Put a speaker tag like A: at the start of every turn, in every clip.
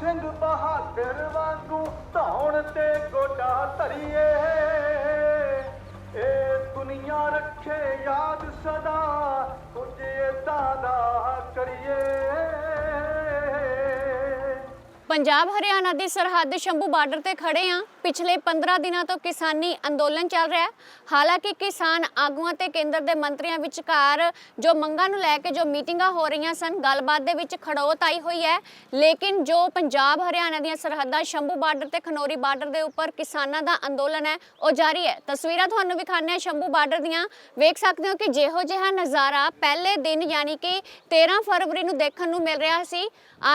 A: ਸਿੰਘ ਬਹਾਦਰ ਵਾਂਗੂ ਧੌਣ ਤੇ ਗੋਡਾ ਧਰੀਏ। ਇਹ ਦੁਨੀਆ ਰੱਖੇ ਯਾਦ ਸਦਾ
B: ਪੰਜਾਬ, ਹਰਿਆਣਾ ਦੀ ਸਰਹੱਦ ਸ਼ੰਭੂ ਬਾਰਡਰ ਤੇ ਖੜੇ ਆ ਪਿਛਲੇ 15 ਦਿਨਾਂ ਤੋਂ ਕਿਸਾਨੀ ਅੰਦੋਲਨ ਚੱਲ ਰਿਹਾ ਹੈ। ਹਾਲਾਂਕਿ ਕਿਸਾਨ ਆਗੂਆਂ ਤੇ ਕੇਂਦਰ ਦੇ ਮੰਤਰੀਆਂ ਵਿਚਕਾਰ ਜੋ ਮੰਗਾਂ ਨੂੰ ਲੈ ਕੇ ਜੋ ਮੀਟਿੰਗਾਂ ਹੋ ਰਹੀਆਂ ਸਨ, ਗੱਲਬਾਤ ਦੇ ਵਿੱਚ ਖੜੋਤ ਆਈ ਹੋਈ ਹੈ। ਲੇਕਿਨ ਜੋ ਪੰਜਾਬ, ਹਰਿਆਣਾ ਦੀਆਂ ਸਰਹੱਦਾਂ ਸ਼ੰਭੂ ਬਾਰਡਰ ਤੇ ਖਨੌਰੀ ਬਾਰਡਰ ਦੇ ਉੱਪਰ ਕਿਸਾਨਾਂ ਦਾ ਅੰਦੋਲਨ ਹੈ, ਉਹ ਜਾਰੀ ਹੈ। ਤਸਵੀਰਾਂ ਤੁਹਾਨੂੰ ਵਿਖਾਣੇ ਆ ਸ਼ੰਭੂ ਬਾਰਡਰ ਦੀਆਂ। ਵੇਖ ਸਕਦੇ ਹੋ ਕਿ ਜਿਹੋ ਜਿਹਾ ਨਜ਼ਾਰਾ ਪਹਿਲੇ ਦਿਨ ਯਾਨੀ ਕਿ 13 ਫਰਵਰੀ ਨੂੰ ਦੇਖਣ ਨੂੰ ਮਿਲ ਰਿਹਾ ਸੀ।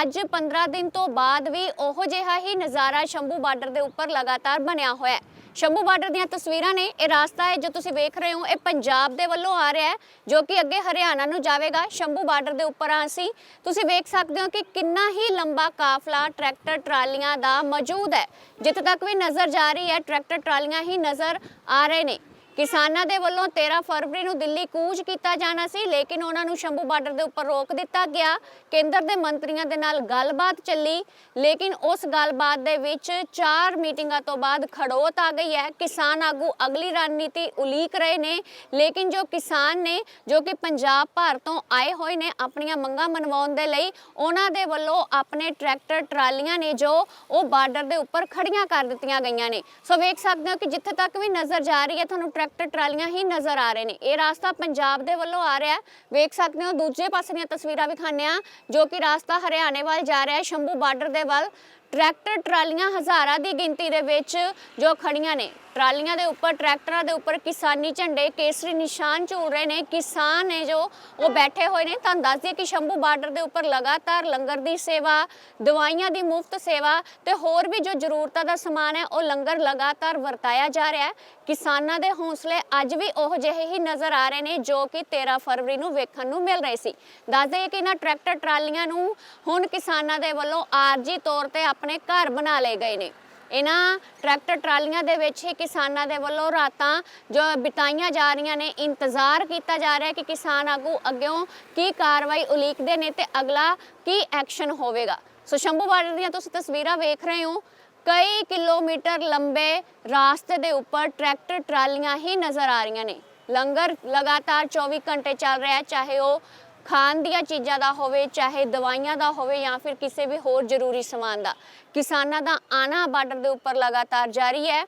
B: ਅੱਜ 15 ਦਿਨ ਤੋਂ ਬਾਅਦ ਵੀ ਉਹੋ ਜਿਹਾ ਹੀ ਨਜ਼ਾਰਾ ਸ਼ੰਭੂ ਬਾਰਡਰ ਦੇ ਉੱਪਰ ਲਗਾਤਾਰ ਬਣਿਆ ਹੋਇਆ ਹੈ। ਸ਼ੰਭੂ ਬਾਰਡਰ ਦੀਆਂ ਤਸਵੀਰਾਂ ਨੇ, ਇਹ ਰਾਸਤਾ ਹੈ ਜੋ ਤੁਸੀਂ ਵੇਖ ਰਹੇ ਹੋ, ਇਹ ਪੰਜਾਬ ਦੇ ਵੱਲੋਂ ਆ ਰਿਹਾ ਹੈ, ਜੋ ਕਿ ਅੱਗੇ ਹਰਿਆਣਾ ਨੂੰ ਜਾਵੇਗਾ। ਸ਼ੰਭੂ ਬਾਰਡਰ ਦੇ ਉੱਪਰ ਆ ਅਸੀਂ, ਤੁਸੀਂ ਵੇਖ ਸਕਦੇ ਹੋ ਕਿ ਕਿੰਨਾ ਹੀ ਲੰਬਾ ਕਾਫਲਾ ਟਰੈਕਟਰ ਟਰਾਲੀਆਂ ਦਾ ਮੌਜੂਦ ਹੈ। ਜਿੱਥੇ ਤੱਕ ਵੀ ਨਜ਼ਰ ਜਾ ਰਹੀ ਹੈ, ਟਰੈਕਟਰ ਟਰਾਲੀਆਂ ਹੀ ਨਜ਼ਰ ਆ ਰਹੇ ਨੇ। ਕਿਸਾਨਾਂ ਦੇ ਵੱਲੋਂ 13 ਫਰਵਰੀ ਨੂੰ ਦਿੱਲੀ ਕੂਚ ਕੀਤਾ ਜਾਣਾ ਸੀ, ਲੇਕਿਨ ਉਹਨਾਂ ਨੂੰ ਸ਼ੰਭੂ ਬਾਰਡਰ ਦੇ ਉੱਪਰ ਰੋਕ ਦਿੱਤਾ ਗਿਆ। ਕੇਂਦਰ ਦੇ ਮੰਤਰੀਆਂ ਦੇ ਨਾਲ ਗੱਲਬਾਤ ਚੱਲੀ, ਲੇਕਿਨ ਉਸ ਗੱਲਬਾਤ ਦੇ ਵਿੱਚ ਚਾਰ ਮੀਟਿੰਗਾਂ ਤੋਂ ਬਾਅਦ ਖੜੋਤ ਆ ਗਈ ਹੈ। ਕਿਸਾਨ ਆਗੂ ਅਗਲੀ ਰਣਨੀਤੀ ਉਲੀਕ ਰਹੇ ਨੇ, ਲੇਕਿਨ ਜੋ ਕਿਸਾਨ ਨੇ, ਜੋ ਕਿ ਪੰਜਾਬ ਭਰ ਤੋਂ ਆਏ ਹੋਏ ਨੇ, ਆਪਣੀਆਂ ਮੰਗਾਂ ਮਨਵਾਉਣ ਦੇ ਲਈ, ਉਹਨਾਂ ਦੇ ਵੱਲੋਂ ਆਪਣੇ ਟਰੈਕਟਰ, ਟਰਾਲੀਆਂ ਨੇ ਜੋ ਉਹ ਬਾਰਡਰ ਦੇ ਉੱਪਰ ਖੜੀਆਂ ਕਰ ਦਿੱਤੀਆਂ ਗਈਆਂ ਨੇ। ਸੋ ਵੇਖ ਸਕਦੇ ਹੋ ਕਿ ਜਿੱਥੇ ਤੱਕ ਵੀ ਨਜ਼ਰ ਜਾ ਰਹੀ ਹੈ, ਤੁਹਾਨੂੰ ਟਰੈਕਟਰ ਟਰਾਲੀਆਂ ਹੀ ਨਜ਼ਰ ਆ ਰਹੇ ਨੇ। ਇਹ ਰਾਸਤਾ ਪੰਜਾਬ ਦੇ ਵੱਲੋਂ ਆ ਰਿਹਾ ਵੇਖ ਸਕਦੇ ਹੋ, ਦੂਜੇ ਪਾਸੇ ਦੀਆਂ ਤਸਵੀਰਾਂ ਵਿਖਾਉਂਦੇ ਆ ਜੋ ਕਿ ਰਾਸਤਾ ਹਰਿਆਣੇ ਵੱਲ ਜਾ ਰਿਹਾ ਹੈ, ਸ਼ੰਭੂ ਬਾਰਡਰ ਦੇ ਵੱਲ। ਟਰੈਕਟਰ ਟਰਾਲੀਆਂ ਹਜ਼ਾਰਾਂ ਦੀ ਗਿਣਤੀ ਦੇ ਵਿੱਚ ਜੋ ਖੜੀਆਂ ਨੇ। ਟਰਾਲੀਆਂ ਦੇ ਉੱਪਰ, ਟਰੈਕਟਰਾਂ ਦੇ ਉੱਪਰ ਕਿਸਾਨੀ ਝੰਡੇ, ਕੇਸਰੀ ਨਿਸ਼ਾਨ ਝੂਲ ਰਹੇ ਨੇ। ਕਿਸਾਨ ਨੇ ਜੋ ਉਹ ਬੈਠੇ ਹੋਏ ਨੇ। ਤੁਹਾਨੂੰ ਦੱਸ ਦਈਏ ਕਿ ਸ਼ੰਭੂ ਬਾਰਡਰ ਦੇ ਉੱਪਰ ਲਗਾਤਾਰ ਲੰਗਰ ਦੀ ਸੇਵਾ, ਦਵਾਈਆਂ ਦੀ ਮੁਫਤ ਸੇਵਾ ਤੇ ਹੋਰ ਵੀ ਜੋ ਜ਼ਰੂਰਤਾਂ ਦਾ ਸਮਾਨ ਹੈ, ਉਹ ਲੰਗਰ ਲਗਾਤਾਰ ਵਰਤਾਇਆ ਜਾ ਰਿਹਾ ਹੈ। ਕਿਸਾਨਾਂ ਦੇ ਹੌਸਲੇ ਅੱਜ ਵੀ ਉਹ ਜਿਹੇ ਹੀ ਨਜ਼ਰ ਆ ਰਹੇ ਨੇ, ਜੋ ਕਿ 13 ਫਰਵਰੀ ਨੂੰ ਵੇਖਣ ਨੂੰ ਮਿਲ ਰਹੇ ਸੀ। ਦੱਸ ਦਈਏ ਕਿ ਇਹਨਾਂ ਟਰੈਕਟਰ ਟਰਾਲੀਆਂ ਨੂੰ ਹੁਣ ਕਿਸਾਨਾਂ ਦੇ ਵੱਲੋਂ ਆਰਜੀ ਤੌਰ ਤੇ ਆਪਣੇ ਘਰ ਬਣਾ ਲਏ ਗਏ ਨੇ। ਇਹਨਾਂ ਟਰੈਕਟਰ ਟਰਾਲੀਆਂ ਦੇ ਵਿੱਚ ਹੀ ਕਿਸਾਨਾਂ ਦੇ ਵੱਲੋਂ ਰਾਤਾਂ ਜੋ ਬਿਤਾਈਆਂ ਜਾ ਰਹੀਆਂ ਨੇ, ਇੰਤਜ਼ਾਰ ਕੀਤਾ ਜਾ ਰਿਹਾ ਹੈ ਕਿ ਕਿਸਾਨ ਆਗੂ ਅੱਗਿਓਂ ਕੀ ਕਾਰਵਾਈ ਉਲੀਕਦੇ ਨੇ ਤੇ ਅਗਲਾ ਕੀ ਐਕਸ਼ਨ ਹੋਵੇਗਾ। ਸੋ ਸ਼ੰਭੂ ਬਾਰਡਰ ਦੀਆਂ ਤੁਸੀਂ ਤਸਵੀਰਾਂ ਵੇਖ ਰਹੇ ਹੋ। ਕਈ ਕਿਲੋਮੀਟਰ ਲੰਬੇ ਰਾਸਤੇ ਦੇ ਉੱਪਰ ਟਰੈਕਟਰ ਟਰਾਲੀਆਂ ਹੀ ਨਜ਼ਰ ਆ ਰਹੀਆਂ ਨੇ। ਲੰਗਰ ਲਗਾਤਾਰ 24 ਘੰਟੇ ਚੱਲ ਰਿਹਾ ਹੈ ਚਾਹੇ ਉਹ ਖਾਣ ਦੀਆਂ ਚੀਜ਼ਾਂ ਦਾ ਹੋਵੇ, ਚਾਹੇ ਦਵਾਈਆਂ ਦਾ ਹੋਵੇ ਜਾਂ ਫਿਰ ਕਿਸੇ ਵੀ ਹੋਰ ਜ਼ਰੂਰੀ ਸਮਾਨ ਦਾ। ਕਿਸਾਨਾਂ ਦਾ ਆਣਾ ਬਾਰਡਰ ਦੇ ਉੱਪਰ ਲਗਾਤਾਰ ਜਾਰੀ ਹੈ।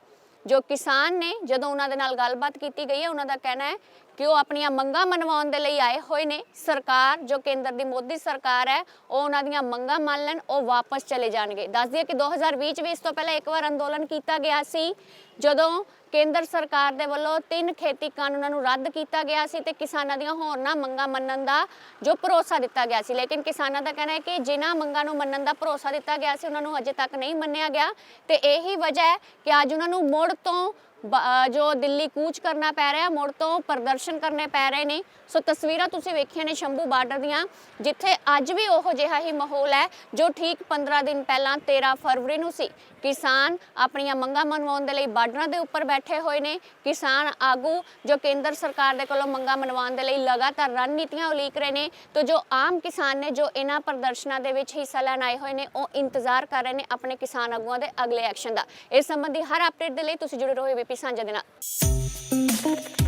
B: ਜੋ ਕਿਸਾਨ ਨੇ, ਜਦੋਂ ਉਹਨਾਂ ਦੇ ਨਾਲ ਗੱਲਬਾਤ ਕੀਤੀ ਗਈ ਹੈ, ਉਹਨਾਂ ਦਾ ਕਹਿਣਾ ਹੈ ਕਿ ਉਹ ਆਪਣੀਆਂ ਮੰਗਾਂ ਮਨਵਾਉਣ ਦੇ ਲਈ ਆਏ ਹੋਏ ਨੇ। ਸਰਕਾਰ, ਜੋ ਕੇਂਦਰ ਦੀ ਮੋਦੀ ਸਰਕਾਰ ਹੈ, ਉਹ ਉਹਨਾਂ ਦੀਆਂ ਮੰਗਾਂ ਮੰਨ ਲੈਣ, ਉਹ ਵਾਪਸ ਚਲੇ ਜਾਣਗੇ। ਦੱਸ ਦਈਏ ਕਿ 2020 ਚ ਵੀ ਇਸ ਤੋਂ ਪਹਿਲਾਂ ਇੱਕ ਵਾਰ ਅੰਦੋਲਨ ਕੀਤਾ ਗਿਆ ਸੀ। ਜਦੋਂ ਕੇਂਦਰ ਸਰਕਾਰ ਦੇ ਵੱਲੋਂ ਤਿੰਨ ਖੇਤੀ ਕਾਨੂੰਨਾਂ ਨੂੰ ਰੱਦ ਕੀਤਾ ਗਿਆ ਸੀ ਤੇ ਕਿਸਾਨਾਂ ਦੀਆਂ ਹੋਰਨਾਂ ਮੰਗਾਂ ਮੰਨਣ ਦਾ ਜੋ ਭਰੋਸਾ ਦਿੱਤਾ ਗਿਆ ਸੀ। ਲੇਕਿਨ ਕਿਸਾਨਾਂ ਦਾ ਕਹਿਣਾ ਹੈ ਕਿ ਜਿਨ੍ਹਾਂ ਮੰਗਾਂ ਨੂੰ ਮੰਨਣ ਦਾ ਭਰੋਸਾ ਦਿੱਤਾ ਗਿਆ ਸੀ, ਉਹਨਾਂ ਨੂੰ ਅਜੇ ਤੱਕ ਨਹੀਂ ਮੰਨਿਆ ਗਿਆ। ਤੇ ਇਹੀ ਵਜ੍ਹਾ ਹੈ ਕਿ ਅੱਜ ਉਹਨਾਂ ਨੂੰ ਮੁੜ ਤੋਂ ਜੋ ਦਿੱਲੀ ਕੂਚ ਕਰਨਾ ਪੈ ਰਿਹਾ, ਮੁੜ ਤੋਂ ਪ੍ਰਦਰਸ਼ਨ ਕਰਨੇ ਪੈ ਰਹੇ ਨੇ। ਸੋ ਤਸਵੀਰਾਂ ਤੁਸੀਂ ਵੇਖੀਆਂ ਨੇ ਸ਼ੰਭੂ ਬਾਰਡਰ ਦੀਆਂ, ਜਿੱਥੇ ਅੱਜ ਵੀ ਉਹੋ ਜਿਹਾ ਹੀ ਮਾਹੌਲ ਹੈ, ਜੋ ਠੀਕ 15 ਦਿਨ ਪਹਿਲਾਂ 13 ਫਰਵਰੀ ਨੂੰ ਸੀ। ਕਿਸਾਨ ਆਪਣੀਆਂ ਮੰਗਾਂ ਮਨਵਾਉਣ ਦੇ ਲਈ ਬਾਰਡਰਾਂ ਦੇ ਉੱਪਰ ਬੈਠੇ ਹੋਏ ਨੇ। ਕਿਸਾਨ ਆਗੂ ਜੋ ਕੇਂਦਰ ਸਰਕਾਰ ਦੇ ਕੋਲੋਂ ਮੰਗਾਂ ਮਨਵਾਉਣ ਦੇ ਲਈ ਲਗਾਤਾਰ ਰਣਨੀਤੀਆਂ ਉਲੀਕ ਰਹੇ ਨੇ ਤੇ ਜੋ ਆਮ ਕਿਸਾਨ ਨੇ ਜੋ ਇਹਨਾਂ ਪ੍ਰਦਰਸ਼ਨਾਂ ਦੇ ਵਿੱਚ ਹਿੱਸਾ ਲੈਣ ਆਏ ਹੋਏ ਨੇ, ਉਹ ਇੰਤਜ਼ਾਰ ਕਰ ਰਹੇ ਨੇ ਆਪਣੇ ਕਿਸਾਨ ਆਗੂਆਂ ਦੇ ਅਗਲੇ ਐਕਸ਼ਨ ਦਾ। ਇਸ ਸੰਬੰਧੀ ਹਰ ਅਪਡੇਟ ਦੇ ਲਈ ਤੁਸੀਂ ਜੁੜੇ ਰਹੋ ਏਬੀਪੀ ਸਾਂਝਾ ਦੇ ਨਾਲ